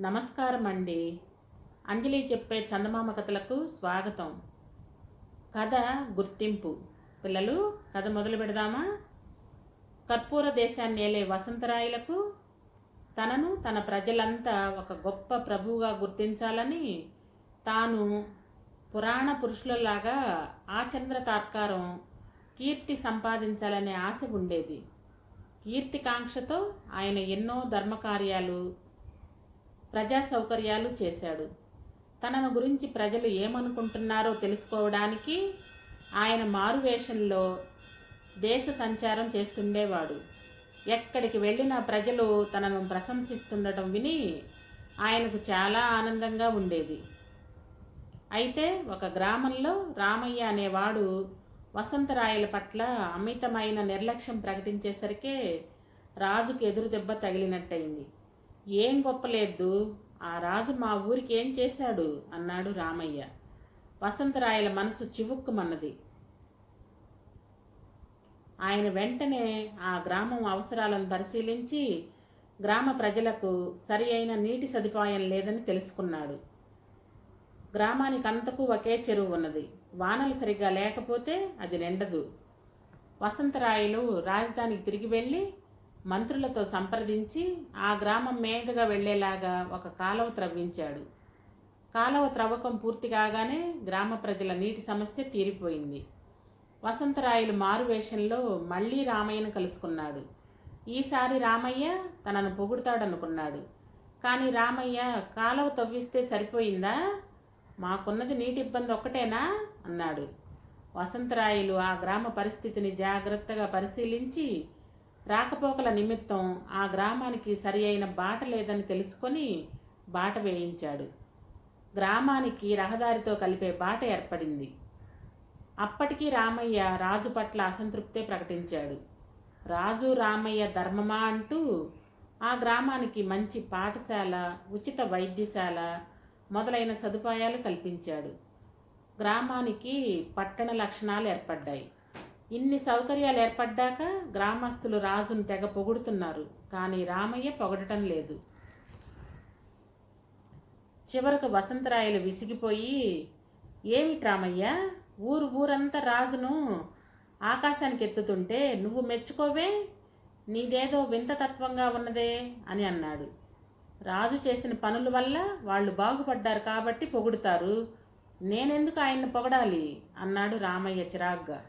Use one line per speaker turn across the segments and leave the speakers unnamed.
నమస్కారం అండి అంజలి చెప్పే చందమామ కథలకు స్వాగతం. కథ గుర్తింపు. పిల్లలు కథ మొదలు పెడదామా? కర్పూర దేశాన్ని ఏలే వసంతరాయులకు తనను తన ప్రజలంతా ఒక గొప్ప ప్రభువుగా గుర్తించాలని తాను పురాణ పురుషులలాగా ఆచంద్ర తాత్కారం కీర్తి సంపాదించాలనే ఆశ ఉండేది. కీర్తికాంక్షతో ఆయన ఎన్నో ధర్మకార్యాలు ప్రజా సౌకర్యాలు చేశాడు. తనను గురించి ప్రజలు ఏమనుకుంటున్నారో తెలుసుకోవడానికి ఆయన మారువేషంలో దేశ సంచారం చేస్తుండేవాడు. ఎక్కడికి వెళ్ళిన ప్రజలు తనను ప్రశంసిస్తుండటం విని ఆయనకు చాలా ఆనందంగా ఉండేది. అయితే ఒక గ్రామంలో రామయ్య అనేవాడు వసంతరాయల పట్ల అమితమైన నిర్లక్ష్యం ప్రకటించేసరికే రాజుకు ఎదురు దెబ్బ తగిలినట్టయింది. ఏం గొప్పలేదు. ఆ రాజు మా ఊరికి ఏం చేశాడు? అన్నాడు రామయ్య. వసంతరాయల మనసు చివుక్కుమన్నది. ఆయన వెంటనే ఆ గ్రామం అవసరాలను పరిశీలించి గ్రామ ప్రజలకు సరి అయిన నీటి సదుపాయం లేదని తెలుసుకున్నాడు. గ్రామానికి అంతకు ఒకే చెరువు ఉన్నది. వానలు సరిగ్గా లేకపోతే అది నిండదు. వసంతరాయలు రాజధానికి తిరిగి వెళ్ళి మంత్రులతో సంప్రదించి ఆ గ్రామం మీదుగా వెళ్ళేలాగా ఒక కాలువ త్రవ్వించాడు. కాలువ త్రవ్వకం పూర్తి కాగానే గ్రామ ప్రజల నీటి సమస్య తీరిపోయింది. వసంతరాయలు మారువేషంలో మళ్ళీ రామయ్యను కలుసుకున్నాడు. ఈసారి రామయ్య తనను పొగుడుతాడనుకున్నాడు. కానీ రామయ్య కాలువ తవ్విస్తే సరిపోయిందా? మాకున్నది నీటి ఇబ్బంది ఒక్కటేనా అన్నాడు. వసంతరాయలు ఆ గ్రామ పరిస్థితిని జాగ్రత్తగా పరిశీలించి రాకపోకల నిమిత్తం ఆ గ్రామానికి సరి అయిన బాట లేదని తెలుసుకొని బాట వేయించాడు. గ్రామానికి రహదారితో కలిపే బాట ఏర్పడింది. అప్పటికీ రామయ్య రాజు పట్ల అసంతృప్తే ప్రకటించాడు. రాజు రామయ్య ధర్మమా అంటూ ఆ గ్రామానికి మంచి పాఠశాల ఉచిత వైద్యశాల మొదలైన సదుపాయాలు కల్పించాడు. గ్రామానికి పట్టణ లక్షణాలు ఏర్పడ్డాయి. ఇన్ని సౌకర్యాలు ఏర్పడ్డాక గ్రామస్తులు రాజును తెగ పొగుడుతున్నారు. కానీ రామయ్య పొగడటం లేదు. చివరకు వసంతరాయలు విసిగిపోయి ఏమిటి రామయ్య? ఊరు ఊరంతా రాజును ఆకాశానికి ఎత్తుతుంటే నువ్వు మెచ్చుకోవే? నీదేదో వింత తత్వంగా ఉన్నదే అని అన్నాడు. రాజు చేసిన పనుల వల్ల వాళ్ళు బాగుపడ్డారు కాబట్టి పొగుడుతారు. నేనెందుకు ఆయన్ని పొగడాలి? అన్నాడు రామయ్య చిరాగ్గా.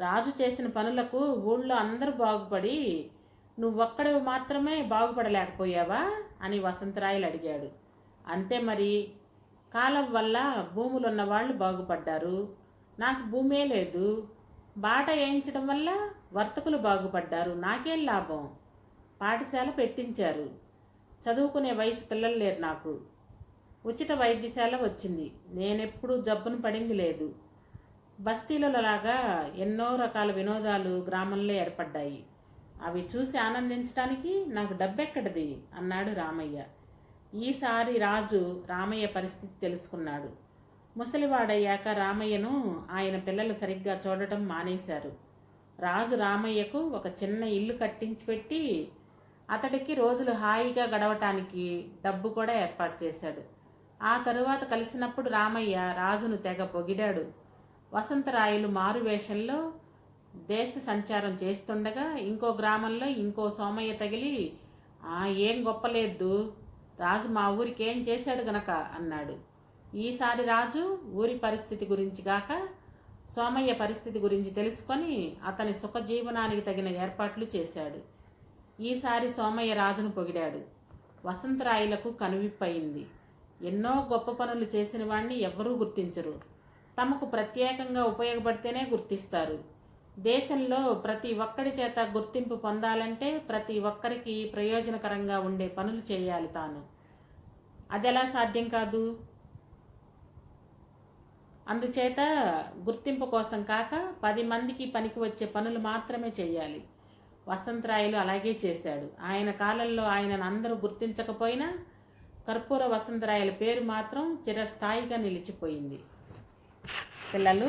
రాజు చేసిన పనులకు ఊళ్ళో అందరూ బాగుపడి నువ్వొక్కడివి మాత్రమే బాగుపడలేకపోయావా? అని వసంతరాయలు అడిగాడు. అంతే మరి. కాలం వల్ల భూములున్న వాళ్ళు బాగుపడ్డారు. నాకు భూమే లేదు. బాట వేయించడం వల్ల వర్తకులు బాగుపడ్డారు. నాకేం లాభం? పాఠశాల పెట్టించారు. చదువుకునే వయసు పిల్లలు లేరు నాకు. ఉచిత వైద్యశాల వచ్చింది. నేనెప్పుడూ జబ్బును పడింది లేదు. బస్తీలలో లాగా ఎన్నో రకాల వినోదాలు గ్రామంలో ఏర్పడ్డాయి. అవి చూసి ఆనందించడానికి నాకు డబ్బెక్కడిది? అన్నాడు రామయ్య. ఈసారి రాజు రామయ్య పరిస్థితి తెలుసుకున్నాడు. ముసలివాడయ్యాక రామయ్యను ఆయన పిల్లలు సరిగ్గా చూడటం మానేశారు. రాజు రామయ్యకు ఒక చిన్న ఇల్లు కట్టించి పెట్టి అతడికి రోజులు హాయిగా గడవటానికి డబ్బు కూడా ఏర్పాటు చేశాడు. ఆ తరువాత కలిసినప్పుడు రామయ్య రాజును తెగ పొగిడాడు. వసంతరాయలు మారువేషంలో దేశ సంచారం చేస్తుండగా ఇంకో గ్రామంలో ఇంకో సోమయ్య తగిలి ఏం గొప్పలేదు. రాజు మా ఊరికి ఏం చేశాడు గనక? అన్నాడు. ఈసారి రాజు ఊరి పరిస్థితి గురించి గాక సోమయ్య పరిస్థితి గురించి తెలుసుకొని అతని సుఖజీవనానికి తగిన ఏర్పాట్లు చేశాడు. ఈసారి సోమయ్య రాజును పొగిడాడు. వసంతరాయులకు కనువిప్పయింది. ఎన్నో గొప్ప పనులు చేసిన వాణ్ణి ఎవ్వరూ గుర్తించరు. తమకు ప్రత్యేకంగా ఉపయోగపడితేనే గుర్తిస్తారు. దేశంలో ప్రతి ఒక్కడి చేత గుర్తింపు పొందాలంటే ప్రతి ఒక్కరికి ప్రయోజనకరంగా ఉండే పనులు చేయాలి తాను. అదెలా సాధ్యం కాదు? అందుచేత గుర్తింపు కోసం కాక పది మందికి పనికి వచ్చే పనులు మాత్రమే చేయాలి. వసంతరాయలు అలాగే చేశాడు. ఆయన కాలంలో ఆయనను అందరూ గుర్తించకపోయినా కర్పూర వసంతరాయల పేరు మాత్రం చిరస్థాయిగా నిలిచిపోయింది. పిల్లలు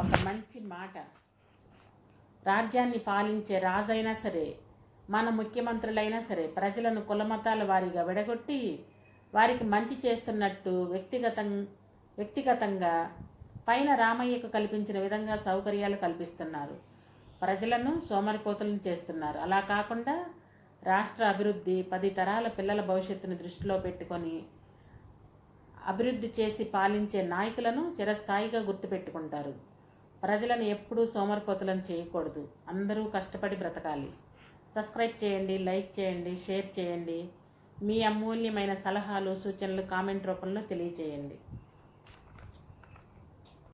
ఒక మంచి మాట. రాజ్యాన్ని పాలించే రాజైనా సరే మన ముఖ్యమంత్రులైనా సరే ప్రజలను కులమతాల వారీగా విడగొట్టి వారికి మంచి చేస్తున్నట్టు వ్యక్తిగతం వ్యక్తిగతంగా పైన రామయ్యకు కల్పించిన విధంగా సౌకర్యాలు కల్పిస్తున్నారు. ప్రజలను సోమరిపోతులను చేస్తున్నారు. అలా కాకుండా రాష్ట్ర అభివృద్ధి పది తరాల పిల్లల భవిష్యత్తును దృష్టిలో పెట్టుకొని అభివృద్ధి చేసి పాలించే నాయకులను చిరస్థాయిగా గుర్తుపెట్టుకుంటారు. ప్రజలను ఎప్పుడూ సోమరిపోతులను చేయకూడదు. అందరూ కష్టపడి బ్రతకాలి. సబ్స్క్రైబ్ చేయండి లైక్ చేయండి షేర్ చేయండి. మీ అమూల్యమైన సలహాలు సూచనలు కామెంట్ రూపంలో తెలియచేయండి